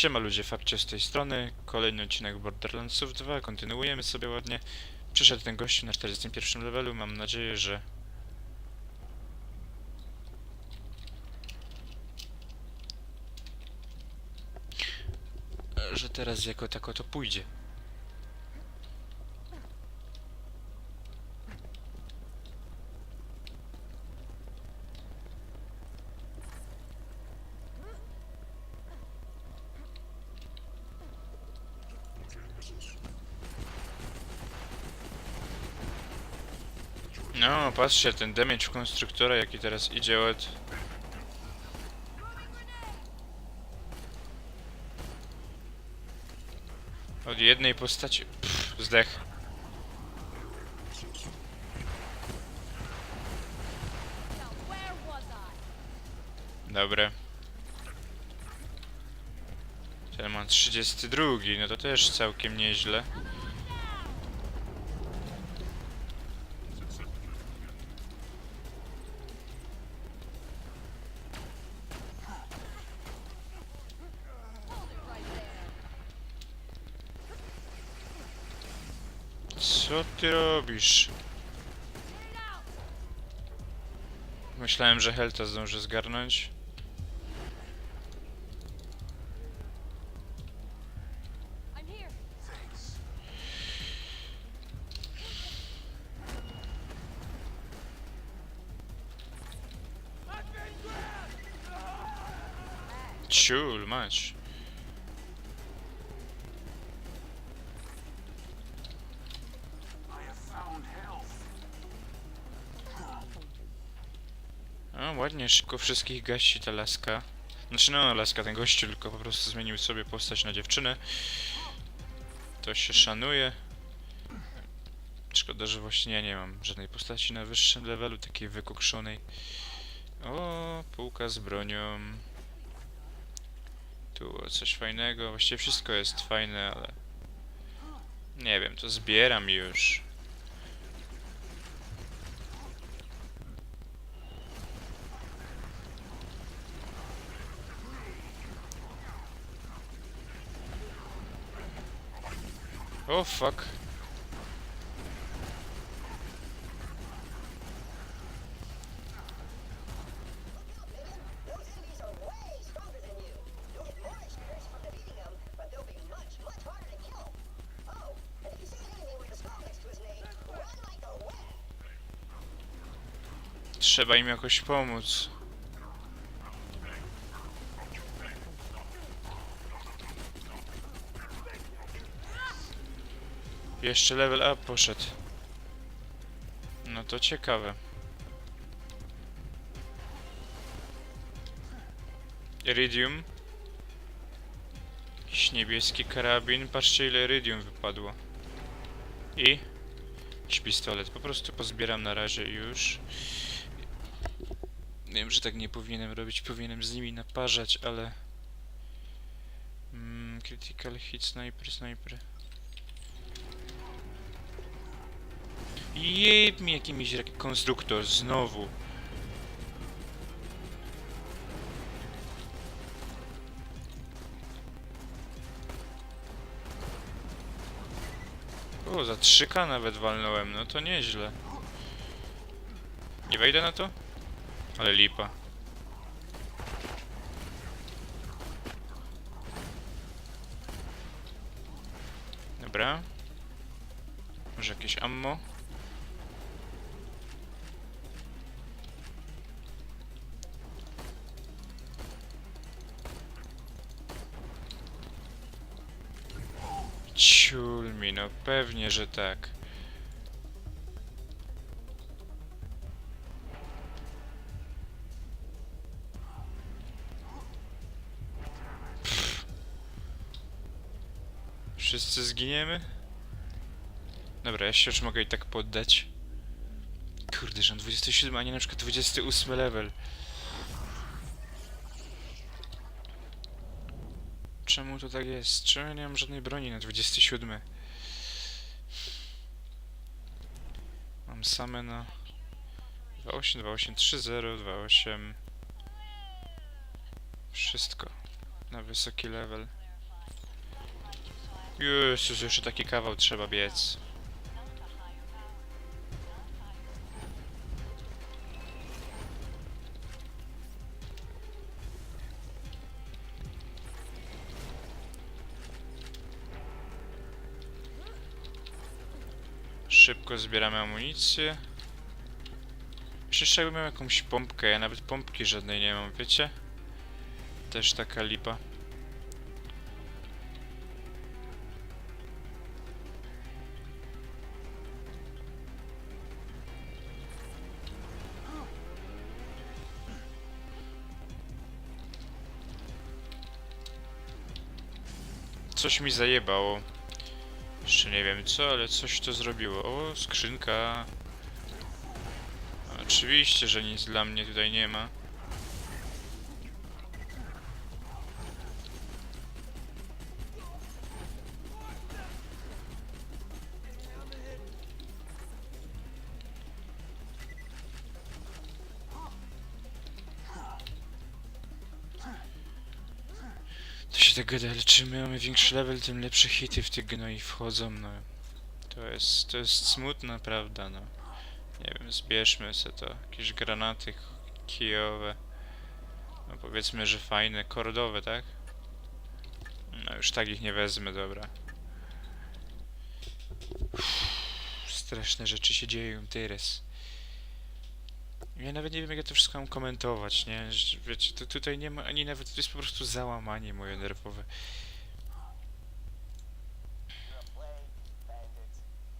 Siema ludzie, Fabcio z tej strony, kolejny odcinek Borderlandsów 2, kontynuujemy sobie ładnie. Przyszedł ten gość na 41 levelu, mam nadzieję, że... że teraz jako tako to pójdzie. No, patrzcie, ten damage konstruktora, jaki teraz idzie od... Od jednej postaci... Pff, zdech. Dobre. Ten ma 32, no to też całkiem nieźle. Robisz? Myślałem, że Helta zdąży zgarnąć. Ciul, mać. Szybko wszystkich gasi ta laska. Znaczy no, laska, ten gościu tylko po prostu zmienił sobie postać na dziewczynę. To się szanuje. Szkoda, że właśnie ja nie mam żadnej postaci na wyższym levelu, takiej wykukrzonej. O, półka z bronią. Tu coś fajnego. Właściwie wszystko jest fajne, ale... Nie wiem, to zbieram już. The wind. Trzeba im jakoś pomóc. Jeszcze level up poszedł. No to ciekawe. Iridium. Jakiś niebieski karabin. Patrzcie ile iridium wypadło. I jakiś pistolet. Po prostu pozbieram na razie już. Wiem, że tak nie powinienem robić, powinienem z nimi naparzać, ale... Mm, critical hit, sniper, sniper. Jeb mi jakimiś jak konstruktor, znowu. O, za 3K nawet walnąłem, no to nieźle. Nie wejdę na to? Ale lipa. Pewnie, że tak. Wszyscy zginiemy? Dobra, ja się już mogę i tak poddać. Kurde, że on 27, a nie na przykład 28 level. Czemu to tak jest? Czemu ja nie mam żadnej broni na 27? Mam same na 28, 28, 30, 28. Wszystko na wysoki level. Jezus, jeszcze taki kawał trzeba biec. Szybko zbieramy amunicję. Jeszcze jakbym miał jakąś pompkę, ja nawet pompki żadnej nie mam, wiecie? Też taka lipa. Coś mi zajebało. Jeszcze nie wiem co, ale coś to zrobiło. O, skrzynka. Oczywiście, że nic dla mnie tutaj nie ma. Się tak ale czym my mamy większy level, tym lepsze hity w tych gnoi wchodzą, no. To jest, to jest smutna prawda, no. Nie wiem, zbierzmy sobie to. Jakieś granaty kijowe. No powiedzmy, że fajne, kordowe, tak? No już tak ich nie wezmę, dobra. Uff, straszne rzeczy się dzieją teraz. Ja nawet nie wiem, jak ja to wszystko mam komentować, nie? Wiecie, to tutaj nie ma ani nawet, to jest po prostu załamanie moje nerwowe. You're a plague, bandit.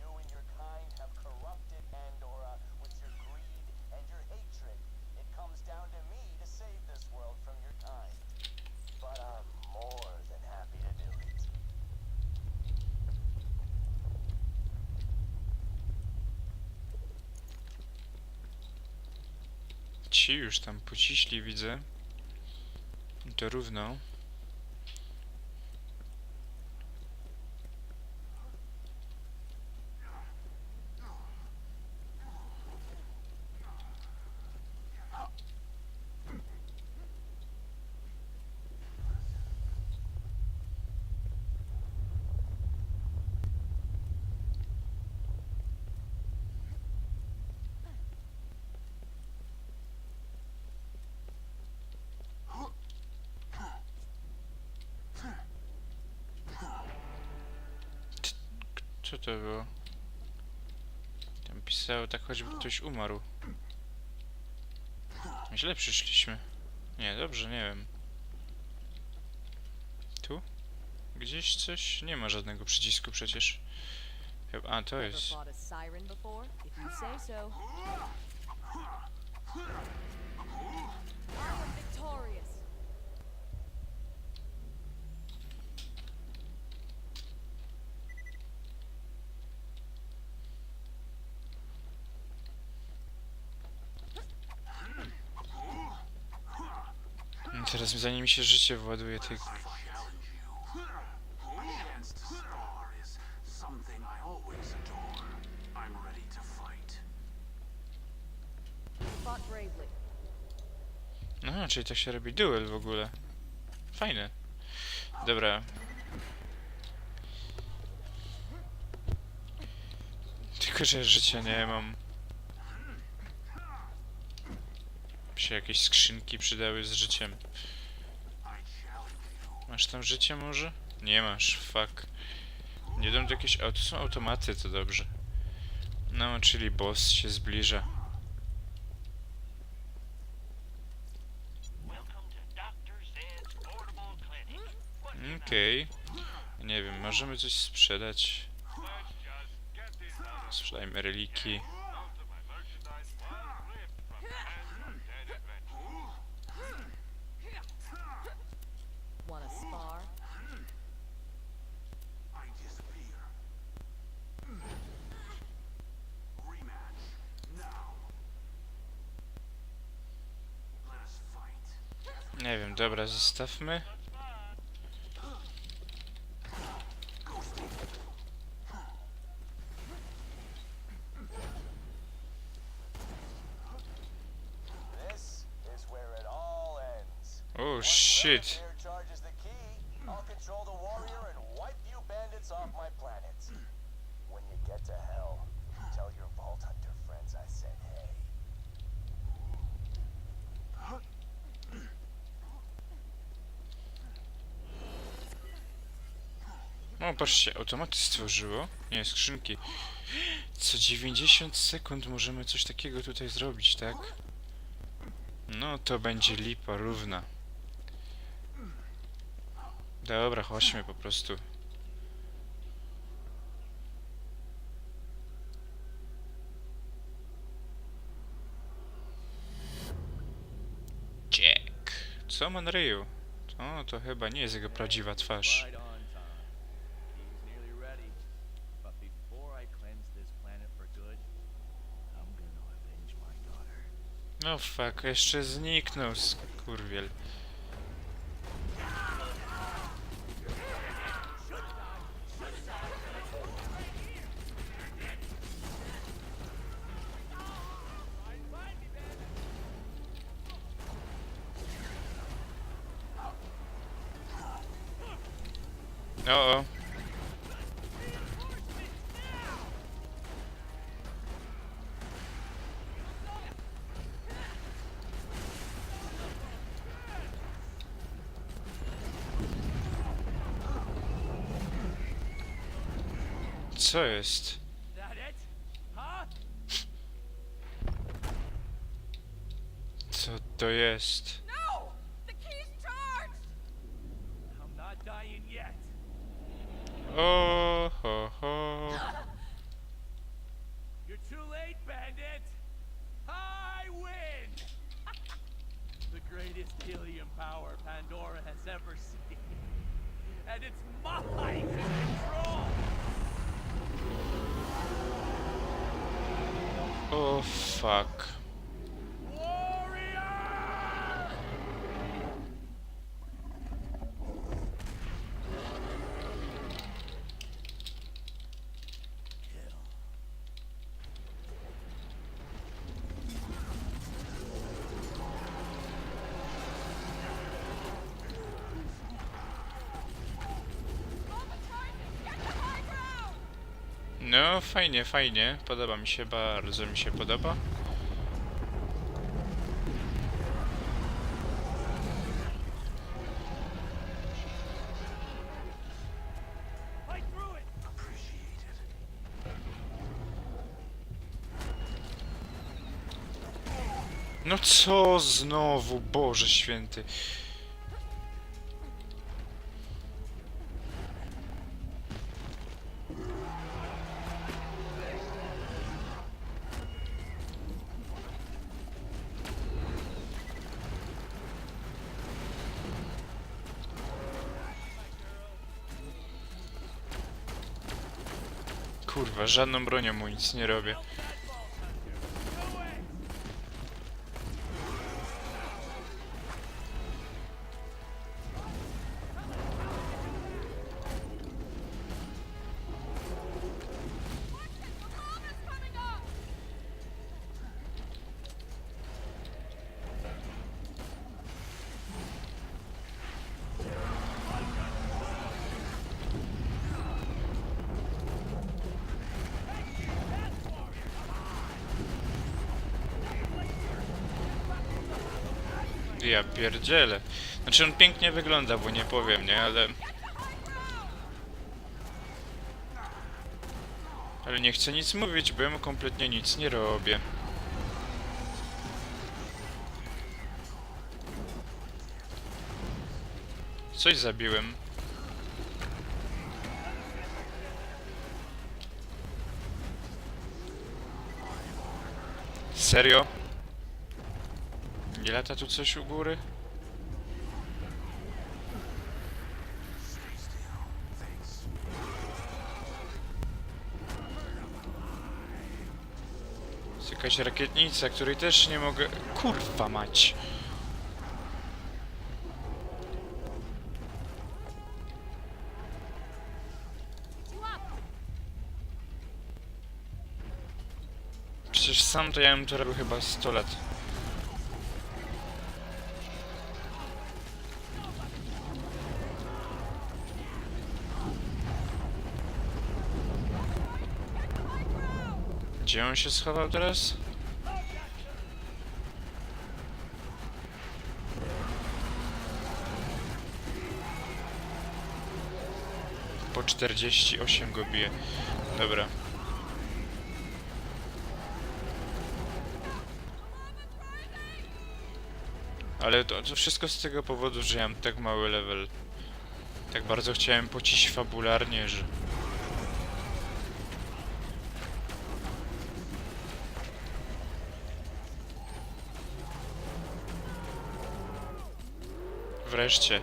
You and your kind have corrupted Pandora with your greed and your hatred. It comes down to me to save this world from your kind. But I'm more than happy to do it. Już tam pociśli, widzę. To równo. Co to było? Tam pisało tak choćby ktoś umarł. Źle przyszliśmy. Nie, dobrze, nie wiem. Tu? Gdzieś coś? Nie ma żadnego przycisku przecież. Chyba- A, to jest. Teraz zanim się życie właduje bravely. Aha, czyli to się robi duel w ogóle. Fajne. Dobra. Tylko, że życia nie mam. Się jakieś skrzynki przydały z życiem. Masz tam życie może? Nie masz, fuck. Nie dam to jakieś... O, to są automaty, to dobrze. No, czyli boss się zbliża. Okej. Nie wiem, możemy coś sprzedać. Sprzedajmy reliki. Dobra, zostawmy. Oh shit. O, patrzcie, automaty stworzyło. Nie, skrzynki. Co 90 sekund możemy coś takiego tutaj zrobić, tak? No, to będzie lipa równa. Dobra, chodźmy po prostu. Jack. Co ma na ryju? O, to chyba nie jest jego prawdziwa twarz. No fuck, jeszcze zniknął skurwiel. O, o. Co? That it? Huh? Co to jest? No! The key's charged! I'm not dying yet. O, ho, ho. You're too late, bandit. I win. the greatest helium power Pandora has ever seen. And it's mine to control. O, fuck. No, fajnie, fajnie. Podoba mi się, bardzo mi się podoba. No co znowu, Boże święty. Żadną bronią mu nic nie robię. Ja pierdzielę. Znaczy on pięknie wygląda, bo nie powiem, nie? Ale... Ale nie chcę nic mówić, bo ja mu kompletnie nic nie robię. Coś zabiłem. Serio? Nie lata tu coś u góry? Jest jakaś rakietnica, której też nie mogę... Kurwa mać! Przecież sam to ja bym to robił chyba 100 lat. Gdzie on się schował teraz? Po 48 go bije. Dobra. Ale to, to wszystko z tego powodu, że ja mam tak mały level. Tak bardzo chciałem pocić fabularnie, że... Wreszcie.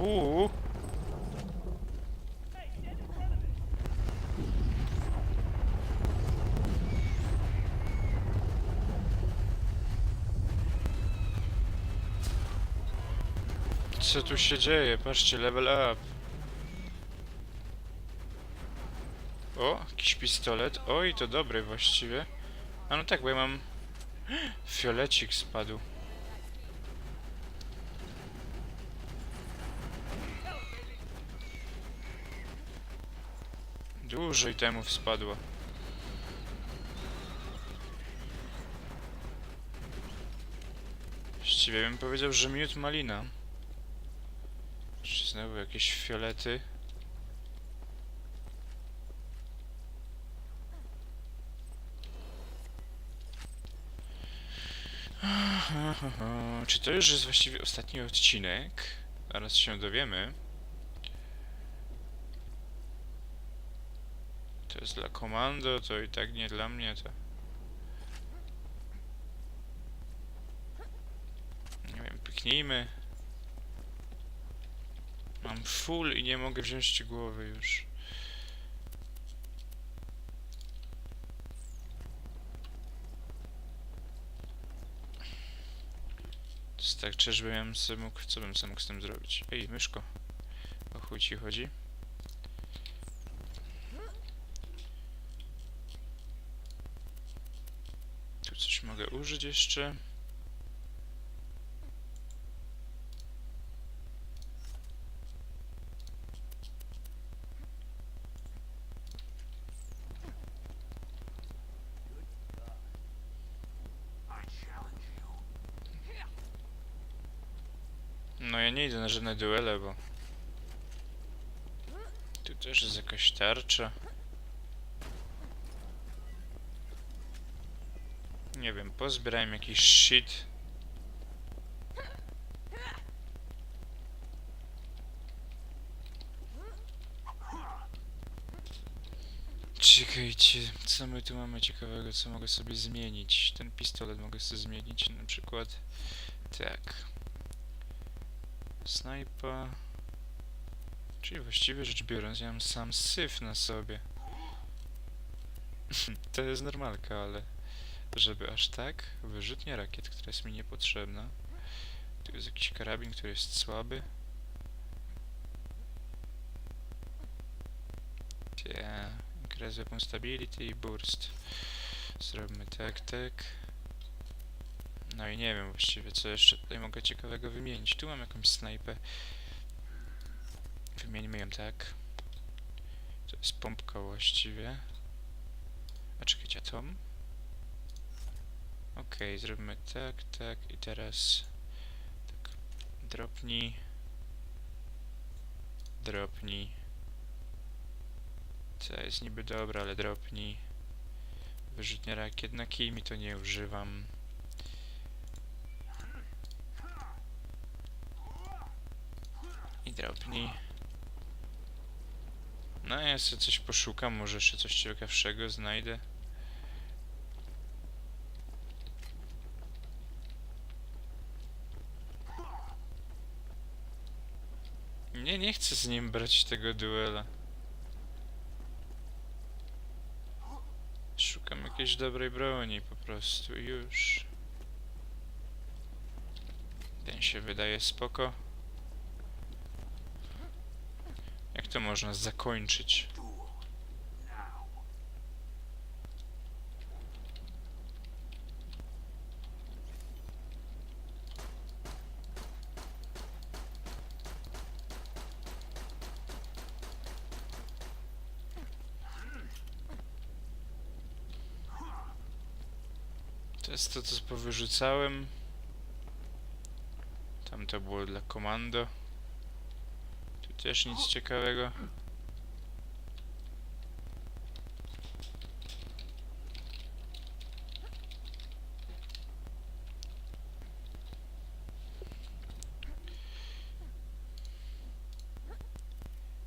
Uuu. Co tu się dzieje? Patrzcie, level up. O, jakiś pistolet. Oj, to dobry właściwie. A no tak, bo ja mam... Fiolecik spadł. Dużo itemów spadło. Właściwie bym powiedział, że miód malina. Czy znowu jakieś fiolety? Czy to już jest właściwie ostatni odcinek? Zaraz się dowiemy. To jest dla komando, to i tak nie dla mnie, to... Nie wiem, pyknijmy. Mam full i nie mogę wziąć głowy już. To jest tak, czyżbym ja mógł... Co bym sobie mógł z tym zrobić? Ej, myszko. O chuj ci chodzi? Coś mogę użyć jeszcze. No ja nie idę na żadne duele, bo... Tu też jest jakaś tarcza. Nie wiem, pozbierałem jakiś shit. Czekajcie, co my tu mamy ciekawego, co mogę sobie zmienić? Ten pistolet mogę sobie zmienić na przykład. Tak. Snajpa. Czyli właściwie rzecz biorąc, ja mam sam syf na sobie. to jest normalka, ale żeby aż tak, wyrzutnia rakiet, która jest mi niepotrzebna. Tu jest jakiś karabin, który jest słaby. Yeah. Increase weapon stability i burst. Zrobimy tak, tak. No i nie wiem właściwie, co jeszcze tutaj mogę ciekawego wymienić. Tu mam jakąś snajpę. Wymieńmy ją tak. To jest pompka właściwie. A czekajcie, a? Okej, zrobimy tak, tak i teraz tak, dropnij dropnij. To jest niby dobra, ale dropnij. Wyrzutnia rakiet na kij mi to nie używam. I dropnij. No ja sobie coś poszukam, może jeszcze coś ciekawszego znajdę chcę z nim brać tego duela. Szukam jakiejś dobrej broni po prostu już. Ten się wydaje spoko. Jak to można zakończyć? Powyrzucałem. Tam to było dla komando. Tu też nic ciekawego.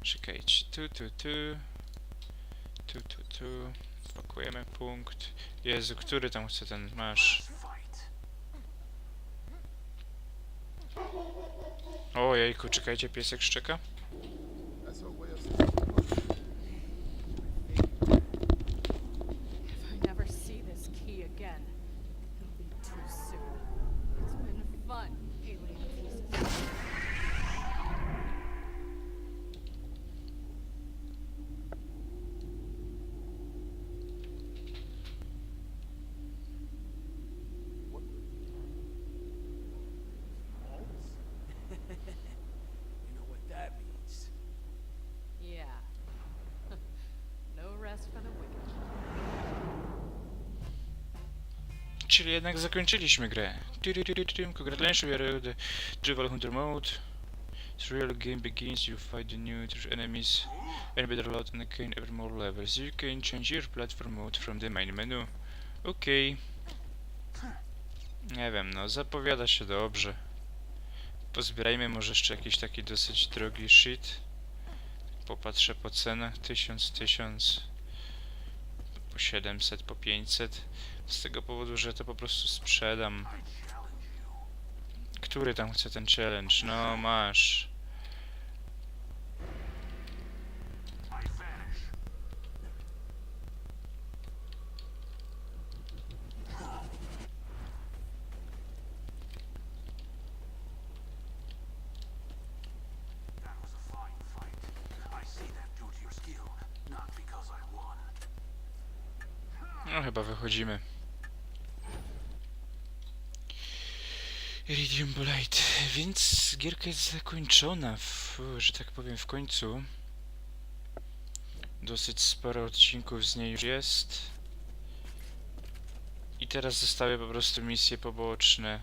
Czekajcie, tu, tu, tu. Tu, tu, tu. Spakujemy punkt. Jezu, który tam chce ten? Masz. Let's fight. O jejku, czekajcie, piesek szczeka. Czyli jednak zakończyliśmy grę. Congratulations, we are the Trival Hunter mode. The real game begins, you fight the new enemies and better lot and gain ever more levels. You can change your platform mode from the main menu. Okej. Nie wiem, no zapowiada się dobrze. Pozbierajmy może jeszcze jakiś taki dosyć drogi shit. Popatrzę po cenach. 1000, 1000 po 700, po 500 z tego powodu, że to po prostu sprzedam. Który tam chce ten challenge? No masz. I vanish. That was a fine fight. I see that due to your skill, not because I won. No chyba wychodzimy. Iridium Blade. Więc gierka jest zakończona, w, że tak powiem, w końcu. Dosyć sporo odcinków z niej już jest. I teraz zostały po prostu misje poboczne.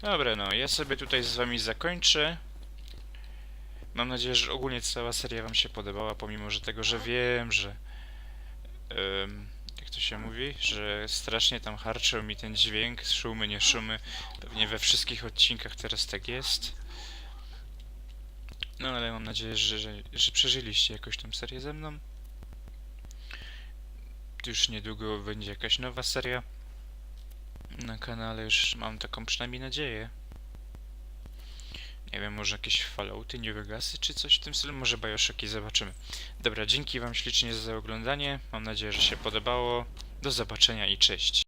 Dobra, no, ja sobie tutaj z wami zakończę. Mam nadzieję, że ogólnie cała seria wam się podobała, pomimo że tego, że wiem, że... jak się mówi? Że strasznie tam harczył mi ten dźwięk, szumy, nie szumy. Pewnie we wszystkich odcinkach teraz tak jest. No ale mam nadzieję, że, że, że przeżyliście jakoś tą serię ze mną. Już niedługo będzie jakaś nowa seria na kanale, już mam taką przynajmniej nadzieję. Nie wiem, może jakieś Fallouty, New Vegasy czy coś w tym stylu, może Bioshocki, zobaczymy. Dobra, dzięki wam ślicznie za oglądanie, mam nadzieję, że się podobało. Do zobaczenia i cześć.